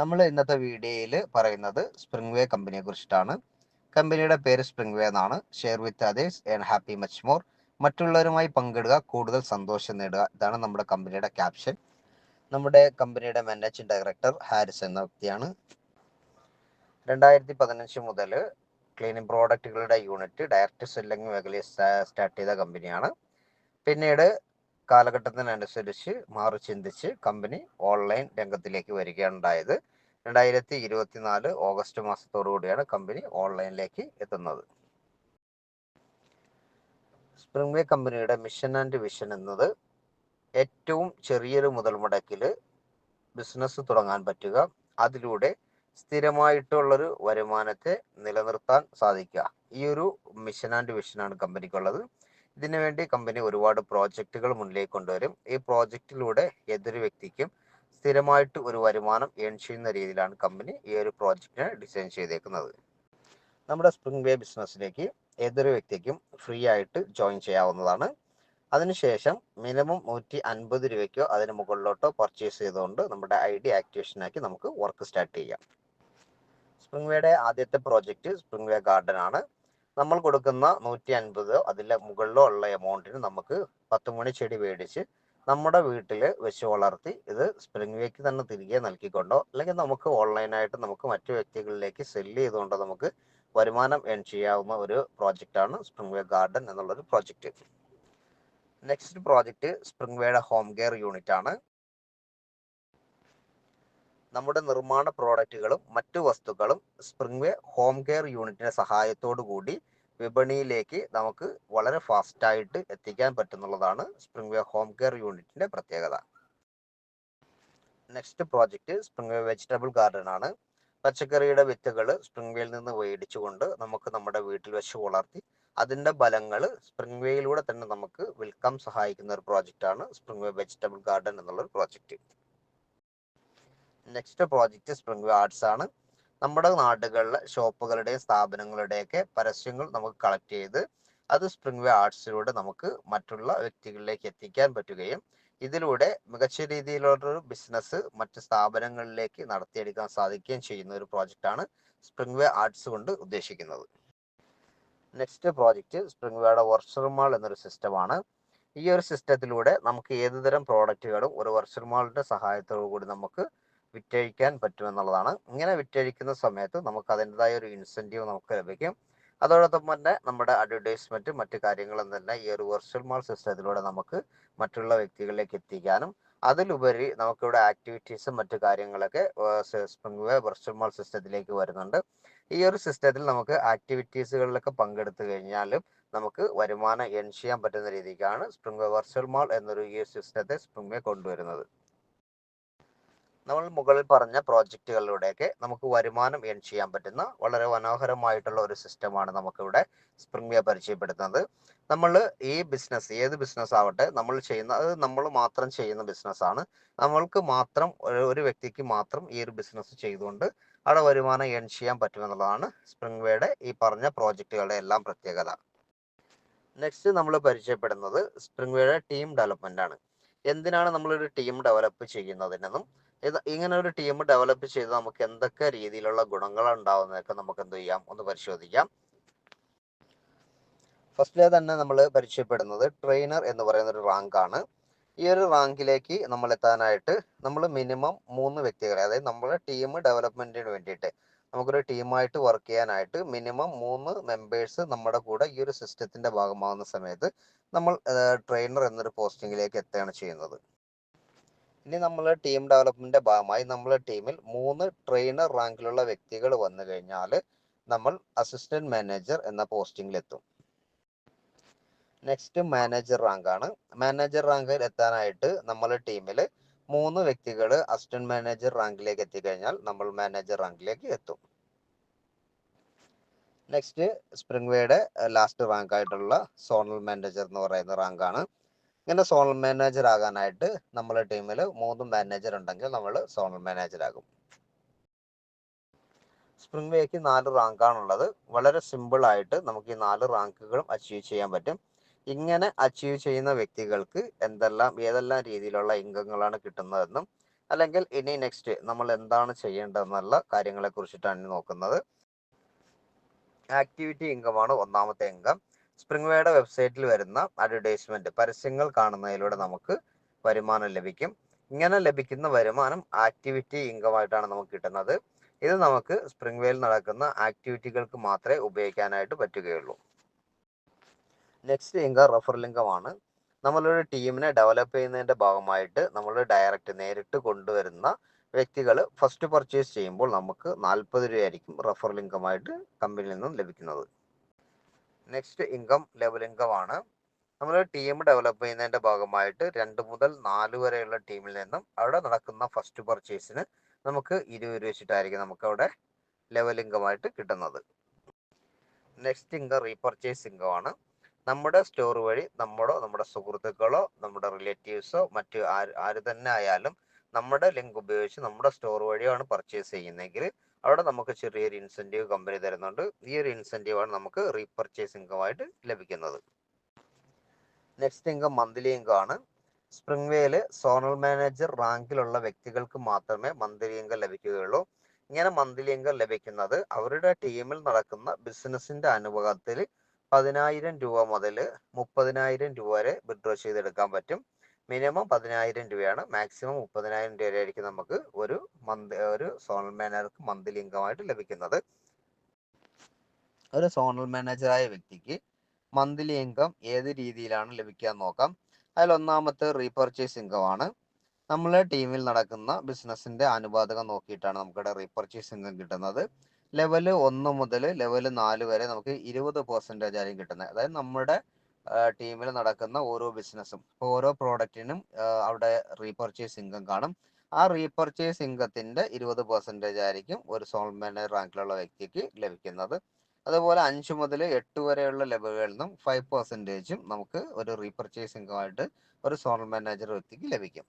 നമ്മൾ ഇന്നത്തെ വീഡിയോയിൽ പറയുന്നത് സ്പ്രിംഗ് വേ കമ്പനിയെ കുറിച്ചിട്ടാണ്. കമ്പനിയുടെ പേര് സ്പ്രിംഗ് വേ എന്നാണ്. Share with others and happy much more മറ്റുള്ളവരുമായി പങ്കിടുക കൂടുതൽ സന്തോഷം നേടുക. ഇതാണ് നമ്മുടെ കമ്പനിയുടെ ക്യാപ്ഷൻ നമ്മുടെ കമ്പനിയുടെ മാനേജിംഗ് ഡയറക്ടർ ഹാരിസ് എന്ന വ്യക്തിയാണ്. രണ്ടായിരത്തി പതിനഞ്ച് മുതൽ ക്ലീനിങ് പ്രോഡക്റ്റുകളുടെ യൂണിറ്റ് ഡയറക്റ്റ് സെല്ലിംഗ് മേഖലയിൽ സ്റ്റാർട്ട് ചെയ്ത കമ്പനിയാണ് പിന്നീട് കാലഘട്ടത്തിനനുസരിച്ച് മാറി ചിന്തിച്ച് കമ്പനി ഓൺലൈൻ രംഗത്തിലേക്ക് വരികയാണ് ഉണ്ടായത്. രണ്ടായിരത്തി ഇരുപത്തിനാല് ഓഗസ്റ്റ് മാസത്തോടു കൂടിയാണ് കമ്പനി ഓൺലൈനിലേക്ക് എത്തുന്നത്. സ്പ്രിംഗ്വേ കമ്പനിയുടെ മിഷൻ ആൻഡ് വിഷൻ എന്നത് ഏറ്റവും ചെറിയൊരു മുതൽ മുടക്കിൽ ബിസിനസ് തുടങ്ങാൻ പറ്റുക അതിലൂടെ സ്ഥിരമായിട്ടുള്ളൊരു വരുമാനത്തെ നിലനിർത്താൻ സാധിക്കുക. ഈ ഒരു മിഷൻ ആൻഡ് വിഷനാണ് കമ്പനിക്കുള്ളത്. ഇതിനു വേണ്ടി കമ്പനി ഒരുപാട് പ്രോജക്റ്റുകൾ മുന്നിലേക്ക് കൊണ്ടുവരും. ഈ പ്രോജക്റ്റിലൂടെ ഏതൊരു വ്യക്തിക്കും സ്ഥിരമായിട്ട് ഒരു വരുമാനം ഏൺ ചെയ്യുന്ന രീതിയിലാണ് കമ്പനി ഈ ഒരു പ്രോജക്റ്റിനെ ഡിസൈൻ ചെയ്തേക്കുന്നത്. നമ്മുടെ സ്പ്രിംഗ് വേ ബിസിനസ്സിലേക്ക് ഏതൊരു വ്യക്തിക്കും ഫ്രീ ആയിട്ട് ജോയിൻ ചെയ്യാവുന്നതാണ്. അതിനുശേഷം മിനിമം നൂറ്റി അൻപത് രൂപയ്ക്കോ അതിന് മുകളിലോട്ടോ പർച്ചേസ് ചെയ്തുകൊണ്ട് നമ്മുടെ ഐ ഡി ആക്ടിവേഷനാക്കി നമുക്ക് വർക്ക് സ്റ്റാർട്ട് ചെയ്യാം. സ്പ്രിംഗ് വേയുടെ ആദ്യത്തെ പ്രോജക്റ്റ് സ്പ്രിംഗ് വേ ഗാർഡൻ ആണ്. നമ്മൾ കൊടുക്കുന്ന നൂറ്റി അൻപതോ അതിന്റെ മുകളിലോ ഉള്ള എമൗണ്ടിന് നമുക്ക് പത്ത് മണി ചെടി മേടിച്ച് നമ്മുടെ വീട്ടിൽ വെച്ച് വളർത്തി ഇത് സ്പ്രിംഗ് വേക്ക് തന്നെ തിരികെ നൽകിക്കൊണ്ടോ അല്ലെങ്കിൽ നമുക്ക് ഓൺലൈനായിട്ട് നമുക്ക് മറ്റു വ്യക്തികളിലേക്ക് സെല്ല് ചെയ്തുകൊണ്ടോ നമുക്ക് വരുമാനം ഏൺ ചെയ്യാവുന്ന ഒരു പ്രോജക്റ്റാണ് സ്പ്രിംഗ് വേ ഗാർഡൻ എന്നുള്ളൊരു പ്രോജക്റ്റ് നെക്സ്റ്റ് പ്രോജക്റ്റ് സ്പ്രിംഗ് വേയുടെ ഹോം കെയർ യൂണിറ്റ് ആണ്. നമ്മുടെ നിർമ്മാണ പ്രോഡക്റ്റുകളും മറ്റു വസ്തുക്കളും സ്പ്രിംഗ് വേ ഹോം കെയർ യൂണിറ്റിന്റെ സഹായത്തോടു കൂടി വിപണിയിലേക്ക് നമുക്ക് വളരെ ഫാസ്റ്റ് ആയിട്ട് എത്തിക്കാൻ പറ്റുന്നുള്ളതാണ് സ്പ്രിംഗ് വേ ഹോം കെയർ യൂണിറ്റിന്റെ പ്രത്യേകത. Next project Spring Way vegetable garden ആണ്. പച്ചക്കറിയുടെ വിത്തുകൾ സ്പ്രിംഗ് വേയിൽ നിന്ന് മേടിച്ചുകൊണ്ട് നമുക്ക് നമ്മുടെ വീട്ടിൽ വെച്ച് വളർത്തി അതിന്റെ ഫലങ്ങൾ സ്പ്രിംഗ് വേയിലൂടെ തന്നെ നമുക്ക് വിൽക്കാൻ സഹായിക്കുന്ന ഒരു പ്രോജക്റ്റ് ആണ് സ്പ്രിംഗ് വേ വെജിറ്റബിൾ ഗാർഡൻ എന്നുള്ള ഒരു project next project Spring Way arts ആണ്. നമ്മുടെ നാടുകളിലെ ഷോപ്പുകളുടെയും സ്ഥാപനങ്ങളുടെയൊക്കെ പരസ്യങ്ങൾ നമുക്ക് കളക്ട് ചെയ്ത് അത് സ്പ്രിംഗ് വേ ആർട്സിലൂടെ നമുക്ക് മറ്റുള്ള വ്യക്തികളിലേക്ക് എത്തിക്കാൻ പറ്റുകയും ഇതിലൂടെ മികച്ച രീതിയിലുള്ളൊരു ബിസിനസ് മറ്റ് സ്ഥാപനങ്ങളിലേക്ക് നടത്തിയെടുക്കാൻ സാധിക്കുകയും ചെയ്യുന്ന ഒരു പ്രോജക്റ്റാണ് സ്പ്രിംഗ് വേ ആർട്സ് കൊണ്ട് ഉദ്ദേശിക്കുന്നത്. നെക്സ്റ്റ് പ്രോജക്റ്റ് സ്പ്രിംഗ് വേയുടെ വർച്ചർ മാൾ എന്നൊരു സിസ്റ്റമാണ് ഈ ഒരു സിസ്റ്റത്തിലൂടെ നമുക്ക് ഏതുതരം പ്രോഡക്റ്റുകളും ഒരു വർച്ചർ മാളിന്റെ സഹായത്തോടു കൂടി നമുക്ക് വിറ്റഴിക്കാൻ പറ്റുമെന്നുള്ളതാണ്. ഇങ്ങനെ വിറ്റഴിക്കുന്ന സമയത്ത് നമുക്ക് അതിന്റെതായ ഒരു ഇൻസെന്റീവ് നമുക്ക് ലഭിക്കും. അതോടൊപ്പം തന്നെ നമ്മുടെ അഡ്വർടൈസ്മെന്റ് മറ്റ് കാര്യങ്ങളും തന്നെ ഈ ഒരു വെർച്വൽ മാൾ സിസ്റ്റത്തിലൂടെ നമുക്ക് മറ്റുള്ള വ്യക്തികളിലേക്ക് എത്തിക്കാനും അതിലുപരി നമുക്കിവിടെ ആക്ടിവിറ്റീസും മറ്റു കാര്യങ്ങളൊക്കെ സ്പ്രിംഗ് വെർച്വൽ മാൾ സിസ്റ്റത്തിലേക്ക് വരുന്നുണ്ട്. ഈ ഒരു സിസ്റ്റത്തിൽ നമുക്ക് ആക്ടിവിറ്റീസുകളിലൊക്കെ പങ്കെടുത്തു കഴിഞ്ഞാലും നമുക്ക് വരുമാനം എൻ ചെയ്യാൻ പറ്റുന്ന രീതിക്കാണ് സ്പ്രിംഗ് വെർച്വൽ മാൾ എന്നൊരു ഈ സിസ്റ്റത്തെ സ്പ്രിംഗ് കൊണ്ടുവരുന്നത്. നമ്മൾ മുകളിൽ പറഞ്ഞ പ്രോജക്റ്റുകളിലൂടെയൊക്കെ നമുക്ക് വരുമാനം ഏൺ ചെയ്യാൻ പറ്റുന്ന വളരെ മനോഹരമായിട്ടുള്ള ഒരു സിസ്റ്റമാണ് നമുക്കിവിടെ സ്പ്രിംഗ് വേ പരിചയപ്പെടുത്തുന്നത്. നമ്മൾ ഈ ബിസിനസ് ഏത് ബിസിനസ് ആവട്ടെ നമ്മൾ ചെയ്യുന്ന അത് നമ്മൾ മാത്രം ചെയ്യുന്ന ബിസിനസ് ആണ്. നമ്മൾക്ക് മാത്രം ഒരു വ്യക്തിക്ക് മാത്രം ഈ ഒരു ബിസിനസ് ചെയ്തുകൊണ്ട് അവിടെ വരുമാനം ഏൺ ചെയ്യാൻ പറ്റുമെന്നുള്ളതാണ് സ്പ്രിംഗ്വേയുടെ ഈ പറഞ്ഞ പ്രോജക്റ്റുകളുടെ എല്ലാം പ്രത്യേകത. നെക്സ്റ്റ് നമ്മൾ പരിചയപ്പെടുന്നത് സ്പ്രിംഗ്വേയുടെ ടീം ഡെവലപ്മെന്റ് ആണ്. എന്തിനാണ് നമ്മളൊരു ടീം ഡെവലപ്പ് ചെയ്യുന്നതിനെന്നും ഇത് ഇങ്ങനെ ഒരു ടീം ഡെവലപ്പ് ചെയ്ത് നമുക്ക് എന്തൊക്കെ രീതിയിലുള്ള ഗുണങ്ങൾ ഉണ്ടാവുന്നതൊക്കെ നമുക്ക് എന്ത് ചെയ്യാം? ഒന്ന് പരിശോധിക്കാം. ഫസ്റ്റിലെ തന്നെ നമ്മൾ പരിചയപ്പെടുന്നത് ട്രെയിനർ എന്ന് പറയുന്ന ഒരു റാങ്ക് ആണ്. ഈ ഒരു റാങ്കിലേക്ക് നമ്മൾ എത്താനായിട്ട് നമ്മൾ മിനിമം മൂന്ന് വ്യക്തികളെ അതായത് നമ്മുടെ ടീം ഡെവലപ്മെന്റിന് വേണ്ടിയിട്ട് നമുക്കൊരു ടീമായിട്ട് വർക്ക് ചെയ്യാനായിട്ട് മിനിമം മൂന്ന് മെമ്പേഴ്സ് നമ്മുടെ കൂടെ ഈ ഒരു സിസ്റ്റത്തിന്റെ ഭാഗമാകുന്ന സമയത്ത് നമ്മൾ ട്രെയിനർ എന്നൊരു പോസ്റ്റിംഗിലേക്ക് എത്തുകയാണ് ചെയ്യുന്നത്. ഇനി നമ്മൾ ടീം ഡെവലപ്മെന്റിന്റെ ഭാഗമായി നമ്മളെ ടീമിൽ മൂന്ന് ട്രെയിനർ റാങ്കിലുള്ള വ്യക്തികൾ വന്നു കഴിഞ്ഞാൽ നമ്മൾ അസിസ്റ്റന്റ് മാനേജർ എന്ന പോസ്റ്റിംഗിൽ എത്തും. നെക്സ്റ്റ് മാനേജർ റാങ്ക് ആണ്. മാനേജർ റാങ്കിൽ എത്താനായിട്ട് നമ്മളെ ടീമിൽ മൂന്ന് വ്യക്തികൾ അസിസ്റ്റന്റ് മാനേജർ റാങ്കിലേക്ക് എത്തിക്കഴിഞ്ഞാൽ നമ്മൾ മാനേജർ റാങ്കിലേക്ക് എത്തും. നെക്സ്റ്റ് സ്പ്രിംഗ്വേയുടെ ലാസ്റ്റ് റാങ്ക് ആയിട്ടുള്ള സോണൽ മാനേജർ എന്ന് പറയുന്ന റാങ്കാണ് ഇങ്ങനെ സോണൽ മാനേജർ ആകാനായിട്ട് നമ്മളെ ടീമിൽ മൂന്ന് മാനേജർ ഉണ്ടെങ്കിൽ നമ്മൾ സോണൽ മാനേജർ ആകും. സ്പ്രിംഗ് വേക്ക് നാല് റാങ്കാണുള്ളത് വളരെ സിമ്പിൾ ആയിട്ട് നമുക്ക് ഈ നാല് റാങ്കുകളും അച്ചീവ് ചെയ്യാൻ പറ്റും. ഇങ്ങനെ അച്ചീവ് ചെയ്യുന്ന വ്യക്തികൾക്ക് എന്തെല്ലാം ഏതെല്ലാം രീതിയിലുള്ള ഇൻകങ്ങളാണ് കിട്ടുന്നതെന്നും അല്ലെങ്കിൽ ഇനി നെക്സ്റ്റ് നമ്മൾ എന്താണ് ചെയ്യേണ്ടതെന്നുള്ള കാര്യങ്ങളെ കുറിച്ചിട്ടാണ് നോക്കുന്നത്. ആക്ടിവിറ്റി ഇൻകമാണ് ഒന്നാമത്തെ ഇൻകം സ്പ്രിംഗ് വേയുടെ വെബ്സൈറ്റിൽ വരുന്ന അഡ്വർടൈസ്മെന്റ് പരസ്യങ്ങൾ കാണുന്നതിലൂടെ നമുക്ക് വരുമാനം ലഭിക്കും. ഇങ്ങനെ ലഭിക്കുന്ന വരുമാനം ആക്ടിവിറ്റി ഇൻകം ആയിട്ടാണ് നമുക്ക് കിട്ടുന്നത്. ഇത് നമുക്ക് സ്പ്രിംഗ് വേയിൽ നടക്കുന്ന ആക്ടിവിറ്റികൾക്ക് മാത്രമേ ഉപയോഗിക്കാനായിട്ട് പറ്റുകയുള്ളൂ. നെക്സ്റ്റ് ഇൻകം റഫർ ഇൻകമാണ് നമ്മളൊരു ടീമിനെ ഡെവലപ്പ് ചെയ്യുന്നതിന്റെ ഭാഗമായിട്ട് നമ്മൾ ഡയറക്റ്റ് നേരിട്ട് കൊണ്ടുവരുന്ന വ്യക്തികൾ ഫസ്റ്റ് പർച്ചേസ് ചെയ്യുമ്പോൾ നമുക്ക് നാൽപ്പത് രൂപയായിരിക്കും റഫറൽ ഇൻകമായിട്ട് കമ്പനിയിൽ നിന്നും ലഭിക്കുന്നത്. നെക്സ്റ്റ് ഇൻകം ലെവൽ ഇൻകം ആണ്. നമ്മൾ ടീം ഡെവലപ്പ് ചെയ്യുന്നതിന്റെ ഭാഗമായിട്ട് രണ്ട് മുതൽ നാല് വരെയുള്ള ടീമിൽ നിന്നും അവിടെ നടക്കുന്ന ഫസ്റ്റ് പർച്ചേസിന് നമുക്ക് ഇരുപത് രൂപ വെച്ചിട്ടായിരിക്കും നമുക്ക് അവിടെ ലെവൽ ഇൻകം ആയിട്ട് കിട്ടുന്നത്. നെക്സ്റ്റ് ഇൻകം റീപർച്ചേസ് ഇൻകം ആണ്. നമ്മുടെ സ്റ്റോർ വഴി നമ്മുടെ നമ്മുടെ സുഹൃത്തുക്കളോ നമ്മുടെ റിലേറ്റീവ്സോ മറ്റ് ആര് ആര് തന്നെ ആയാലും നമ്മുടെ ലിങ്ക് ഉപയോഗിച്ച് നമ്മുടെ സ്റ്റോർ വഴിയാണ് പർച്ചേസ് ചെയ്യുന്നതെങ്കിൽ അവിടെ നമുക്ക് ചെറിയൊരു ഇൻസെന്റീവ് കമ്പനി തരുന്നുണ്ട്. ഈ ഒരു ഇൻസെന്റീവ് ആണ് നമുക്ക് റീപർച്ചേസ് ഇൻകമായിട്ട് ലഭിക്കുന്നത്. നെക്സ്റ്റ് ഇൻകം മന്ത്ലി ഇൻകം ആണ്. സ്പ്രിംഗ് വേയിൽ സോണൽ മാനേജർ റാങ്കിലുള്ള വ്യക്തികൾക്ക് മാത്രമേ മന്ത്ലി ഇൻകം ലഭിക്കുകയുള്ളൂ. ഇങ്ങനെ മന്ത്ലി ഇൻകം ലഭിക്കുന്നത് അവരുടെ ടീമിൽ നടക്കുന്ന ബിസിനസിന്റെ അനുഭവത്തിൽ പതിനായിരം രൂപ മുതൽ മുപ്പതിനായിരം രൂപ വരെ വിഡ്രോ ചെയ്തെടുക്കാൻ പറ്റും. മിനിമം പതിനായിരം രൂപയാണ്. മാക്സിമം മുപ്പതിനായിരം രൂപ വരെയായിരിക്കും നമുക്ക് ഒരു മന്ത് ഒരു സോണൽ മാനേജർക്ക് മന്ത്ലി ഇൻകം ആയിട്ട് ലഭിക്കുന്നത്. ഒരു സോണൽ മാനേജറായ വ്യക്തിക്ക് മന്ത്ലി ഇൻകം ഏത് രീതിയിലാണ് ലഭിക്കുക നോക്കാം? അതിൽ ഒന്നാമത്തെ റീപർച്ചേസ് ഇൻകം ആണ്. നമ്മളെ ടീമിൽ നടക്കുന്ന ബിസിനസ്സിന്റെ അനുപാതകം നോക്കിയിട്ടാണ് നമുക്കിവിടെ റീപർച്ചേസ് ഇൻകം കിട്ടുന്നത്. ലെവൽ ഒന്ന് മുതൽ ലെവൽ നാല് വരെ നമുക്ക് ഇരുപത് പെർസെന്റേജ് ആയിരിക്കും കിട്ടുന്നത്. അതായത് നമ്മുടെ ടീമിൽ നടക്കുന്ന ഓരോ ബിസിനസ്സും ഓരോ പ്രോഡക്റ്റിനും അവിടെ റീപർച്ചേസ് ഇൻകം കാണും. ആ റീപർച്ചേസ് ഇൻകത്തിന്റെ ഇരുപത് പെർസെന്റേജ് ആയിരിക്കും ഒരു സോൾ മാനേജർ റാങ്കിലുള്ള വ്യക്തിക്ക് ലഭിക്കുന്നത്. അതുപോലെ അഞ്ച് മുതൽ എട്ട് വരെയുള്ള ലെവലുകളിൽ നിന്നും ഫൈവ് പെർസെന്റേജും നമുക്ക് ഒരു റീപർച്ചേസ് ഇൻകമായിട്ട് ഒരു സോൾ മാനേജർ വ്യക്തിക്ക് ലഭിക്കും.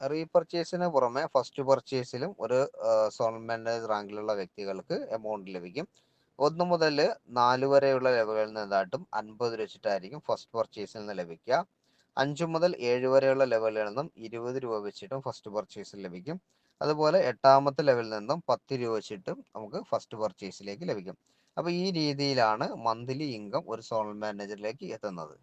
റീപർച്ചേസിന് പുറമെ ഫസ്റ്റ് പർച്ചേസിലും ഒരു സോൾ മാനേജർ റാങ്കിലുള്ള വ്യക്തികൾക്ക് എമൗണ്ട് ലഭിക്കും. ഒന്ന് മുതൽ നാല് വരെയുള്ള ലെവലുകളിൽ നിന്നായിട്ടും അൻപത് രൂപ വെച്ചിട്ടായിരിക്കും ഫസ്റ്റ് പർച്ചേസിൽ നിന്ന് ലഭിക്കുക. അഞ്ച് മുതൽ ഏഴ് വരെയുള്ള ലെവലുകളിൽ നിന്നും ഇരുപത് രൂപ വെച്ചിട്ടും ഫസ്റ്റ് പർച്ചേസിൽ ലഭിക്കും. അതുപോലെ എട്ടാമത്തെ ലെവലിൽ നിന്നും പത്ത് രൂപ വെച്ചിട്ടും നമുക്ക് ഫസ്റ്റ് പർച്ചേസിലേക്ക് ലഭിക്കും. അപ്പോൾ ഈ രീതിയിലാണ് മന്ത്ലി ഇൻകം ഒരു സോണൽ മാനേജറിലേക്ക് എത്തുന്നത്.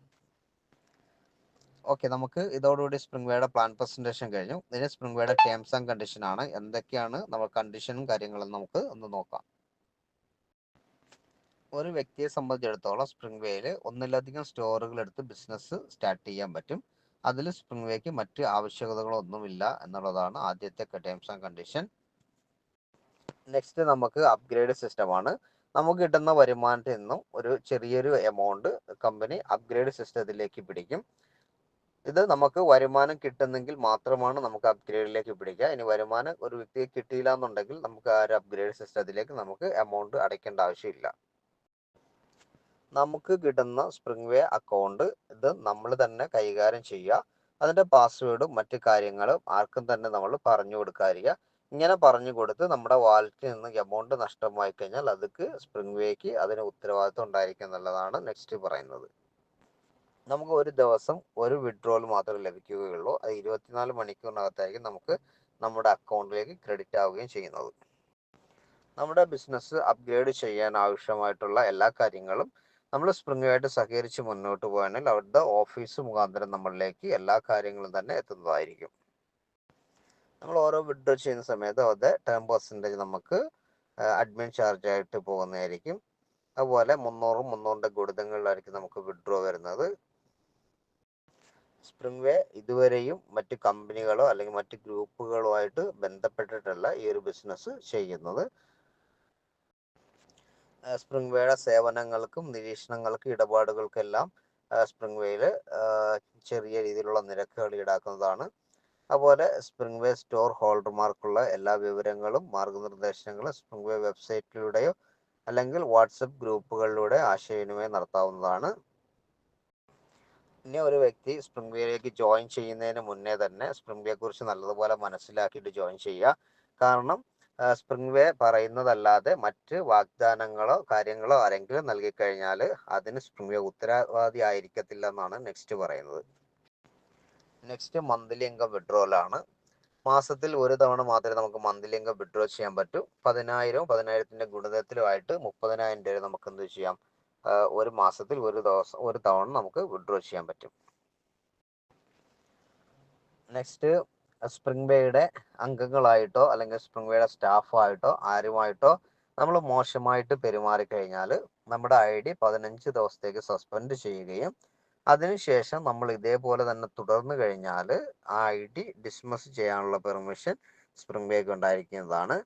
ഓക്കെ നമുക്ക് ഇതോടുകൂടി സ്പ്രിംഗ് വേയുടെ പ്ലാൻ പ്രസന്റേഷൻ കഴിഞ്ഞു. ഇതിന് സ്പ്രിംഗ് വേയുടെ ടേംസ് ആൻഡ് കണ്ടീഷൻ ആണ്. എന്തൊക്കെയാണ് നമ്മൾ കണ്ടീഷനും കാര്യങ്ങളും നമുക്ക് ഒന്ന് നോക്കാം. ഒരു വ്യക്തിയെ സംബന്ധിച്ചിടത്തോളം സ്പ്രിംഗ് വേയിൽ ഒന്നിലധികം സ്റ്റോറുകൾ എടുത്ത് ബിസിനസ് സ്റ്റാർട്ട് ചെയ്യാൻ പറ്റും. അതിൽ സ്പ്രിംഗ് വേക്ക് മറ്റ് ആവശ്യകതകളൊന്നുമില്ല എന്നുള്ളതാണ് ആദ്യത്തെ ടേംസ് ആൻഡ് കണ്ടീഷൻ നെക്സ്റ്റ് നമുക്ക് അപ്ഗ്രേഡ് സിസ്റ്റമാണ് നമുക്ക് കിട്ടുന്ന വരുമാനത്തിൽ നിന്നും ഒരു ചെറിയൊരു എമൗണ്ട് കമ്പനി അപ്ഗ്രേഡ് സിസ്റ്റത്തിലേക്ക് പിടിക്കും. ഇത് നമുക്ക് വരുമാനം കിട്ടുന്നെങ്കിൽ മാത്രമാണ് നമുക്ക് അപ്ഗ്രേഡിലേക്ക് പിടിക്കുക. ഇനി വരുമാനം ഒരു വ്യക്തിക്ക് കിട്ടിയില്ല എന്നുണ്ടെങ്കിൽ നമുക്ക് ആ ഒരു അപ്ഗ്രേഡ് സിസ്റ്റത്തിലേക്ക് നമുക്ക് എമൗണ്ട് അടയ്ക്കേണ്ട ആവശ്യമില്ല. നമുക്ക് കിട്ടുന്ന സ്പ്രിംഗ് വേ അക്കൗണ്ട് ഇത് നമ്മൾ തന്നെ കൈകാര്യം ചെയ്യുക. അതിന്റെ പാസ്വേഡും മറ്റു കാര്യങ്ങളും ആർക്കും തന്നെ നമ്മൾ പറഞ്ഞു കൊടുക്കാതിരിക്കുക. ഇങ്ങനെ പറഞ്ഞു കൊടുത്ത് നമ്മുടെ വാലറ്റിൽ നിന്ന് എമൗണ്ട് നഷ്ടമായി കഴിഞ്ഞാൽ അതുക്ക് സ്പ്രിംഗ് വേക്ക് അതിന് ഉത്തരവാദിത്വം ഉണ്ടായിരിക്കും എന്നുള്ളതാണ് നെക്സ്റ്റ് പറയുന്നത്. നമുക്ക് ഒരു ദിവസം ഒരു വിഡ്രോൾ മാത്രമേ ലഭിക്കുകയുള്ളൂ. അത് ഇരുപത്തിനാല് മണിക്കൂറിനകത്തായിരിക്കും നമുക്ക് നമ്മുടെ അക്കൗണ്ടിലേക്ക് ക്രെഡിറ്റ് ആവുകയും ചെയ്യുന്നത്. നമ്മുടെ ബിസിനസ് അപ്ഗ്രേഡ് ചെയ്യാൻ ആവശ്യമായിട്ടുള്ള എല്ലാ കാര്യങ്ങളും നമ്മൾ സ്പ്രിംഗുമായിട്ട് സഹകരിച്ച് മുന്നോട്ട് പോകാനാൽ അവരുടെ ഓഫീസ് മുഖാന്തരം നമ്മളിലേക്ക് എല്ലാ കാര്യങ്ങളും തന്നെ എത്തുന്നതായിരിക്കും. നമ്മൾ ഓരോ വിഡ്രോ ചെയ്യുന്ന സമയത്ത് അവരുടെ ടെൻ പെർസെന്റേജ് നമുക്ക് അഡ്മിൻ ചാർജ് ആയിട്ട് പോകുന്നതായിരിക്കും. അതുപോലെ മുന്നൂറും മുന്നൂറിന്റെ ഗുണിതങ്ങളിലായിരിക്കും നമുക്ക് വിഡ്രോ വരുന്നത്. സ്പ്രിംഗ് വേ ഇതുവരെയും മറ്റ് കമ്പനികളോ അല്ലെങ്കിൽ മറ്റ് ഗ്രൂപ്പുകളോ ആയിട്ട് ബന്ധപ്പെട്ടിട്ടല്ല ഈ ഒരു ബിസിനസ് ചെയ്യുന്നത്. സ്പ്രിംഗ് വേയുടെ സേവനങ്ങൾക്കും നിരീക്ഷണങ്ങൾക്കും ഇടപാടുകൾക്കെല്ലാം സ്പ്രിംഗ് വേയിൽ ചെറിയ രീതിയിലുള്ള നിരക്കുകൾ ഈടാക്കുന്നതാണ്. അതുപോലെ സ്പ്രിംഗ് വേ സ്റ്റോർ ഹോൾഡർമാർക്കുള്ള എല്ലാ വിവരങ്ങളും മാർഗനിർദ്ദേശങ്ങളും സ്പ്രിംഗ് വേ വെബ്സൈറ്റിലൂടെയോ അല്ലെങ്കിൽ വാട്സപ്പ് ഗ്രൂപ്പുകളിലൂടെ ആശയവിനിമയം നടത്താവുന്നതാണ്. ഇനി ഒരു വ്യക്തി സ്പ്രിംഗ് വേയിലേക്ക് ജോയിൻ ചെയ്യുന്നതിന് മുന്നേ തന്നെ സ്പ്രിംഗ് വേയെ കുറിച്ച് നല്ലതുപോലെ മനസ്സിലാക്കിയിട്ട് ജോയിൻ ചെയ്യുക. കാരണം സ്പ്രിംഗ് വേ പറയുന്നതല്ലാതെ മറ്റ് വാഗ്ദാനങ്ങളോ കാര്യങ്ങളോ ആരെങ്കിലും നൽകിക്കഴിഞ്ഞാൽ അതിന് സ്പ്രിംഗ്വേ ഉത്തരവാദി ആയിരിക്കത്തില്ല എന്നാണ് നെക്സ്റ്റ് പറയുന്നത്. നെക്സ്റ്റ് മന്ത്ലി ഇൻകം വിഡ്രോവൽ ആണ്. മാസത്തിൽ ഒരു തവണ മാത്രമേ നമുക്ക് മന്ത്ലി ഇൻകം വിഡ്രോ ചെയ്യാൻ പറ്റൂ. പതിനായിരവും പതിനായിരത്തിന്റെ ഗുണിതത്തിലുമായിട്ട് മുപ്പതിനായിരം രൂപ നമുക്ക് എന്ത് ചെയ്യാം? ഒരു മാസത്തിൽ ഒരു ദിവസം ഒരു തവണ നമുക്ക് വിഡ്രോ ചെയ്യാൻ പറ്റും. നെക്സ്റ്റ് സ്പ്രിംഗ് വേയുടെ അംഗങ്ങളായിട്ടോ അല്ലെങ്കിൽ സ്പ്രിംഗ് വേയുടെ സ്റ്റാഫായിട്ടോ ആരുമായിട്ടോ നമ്മൾ മോശമായിട്ട് പെരുമാറിക്കഴിഞ്ഞാൽ നമ്മുടെ ഐ ഡി പതിനഞ്ച് ദിവസത്തേക്ക് സസ്പെൻഡ് ചെയ്യുകയും അതിനുശേഷം നമ്മൾ ഇതേപോലെ തന്നെ തുടർന്നു കഴിഞ്ഞാൽ ആ ഐ ഡി ഡിസ്മിസ് ചെയ്യാനുള്ള പെർമിഷൻ സ്പ്രിംഗ് വേക്ക് ഉണ്ടായിരിക്കുന്നതാണ്.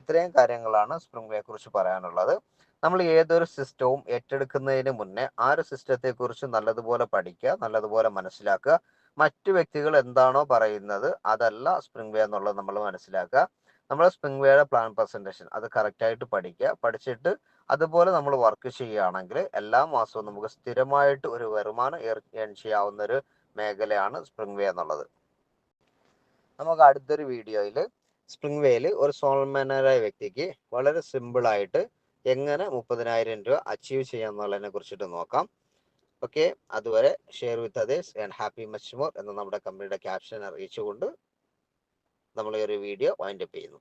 ഇത്രയും കാര്യങ്ങളാണ് സ്പ്രിംഗ് വേയെ കുറിച്ച് പറയാനുള്ളത്. നമ്മൾ ഏതൊരു സിസ്റ്റവും ഏറ്റെടുക്കുന്നതിന് മുന്നേ ആ ഒരു സിസ്റ്റത്തെ കുറിച്ച് നല്ലതുപോലെ പഠിക്കുക നല്ലതുപോലെ മനസ്സിലാക്കുക. മറ്റു വ്യക്തികൾ എന്താണോ പറയുന്നത് അതല്ല സ്പ്രിംഗ് വേ എന്നുള്ളത് നമ്മൾ മനസ്സിലാക്കുക. നമ്മൾ സ്പ്രിംഗ് വേയുടെ പ്ലാൻ പ്രസന്റേഷൻ അത് കറക്റ്റായിട്ട് പഠിക്കുക. പഠിച്ചിട്ട് അതുപോലെ നമ്മൾ വർക്ക് ചെയ്യുകയാണെങ്കിൽ എല്ലാ മാസവും നമുക്ക് സ്ഥിരമായിട്ട് ഒരു വരുമാനം ഏൺ ചെയ്യാവുന്ന ഒരു മേഖലയാണ് സ്പ്രിംഗ് വേ എന്നുള്ളത്. നമുക്ക് അടുത്തൊരു വീഡിയോയിൽ സ്പ്രിംഗ് വേയിൽ ഒരു സോൾമാനായ വ്യക്തിക്ക് വളരെ സിമ്പിളായിട്ട് എങ്ങനെ മുപ്പതിനായിരം രൂപ അച്ചീവ് ചെയ്യാം എന്നുള്ളതിനെ കുറിച്ചിട്ട് നോക്കാം. ഓക്കെ അതുവരെ share with others and happy much more എന്ന നമ്മുടെ കമ്പനിയുടെ ക്യാപ്ഷൻ അറിയിച്ചുകൊണ്ട് നമ്മൾ ഈ ഒരു വീഡിയോ വൈൻഡപ്പ് ചെയ്യുന്നു.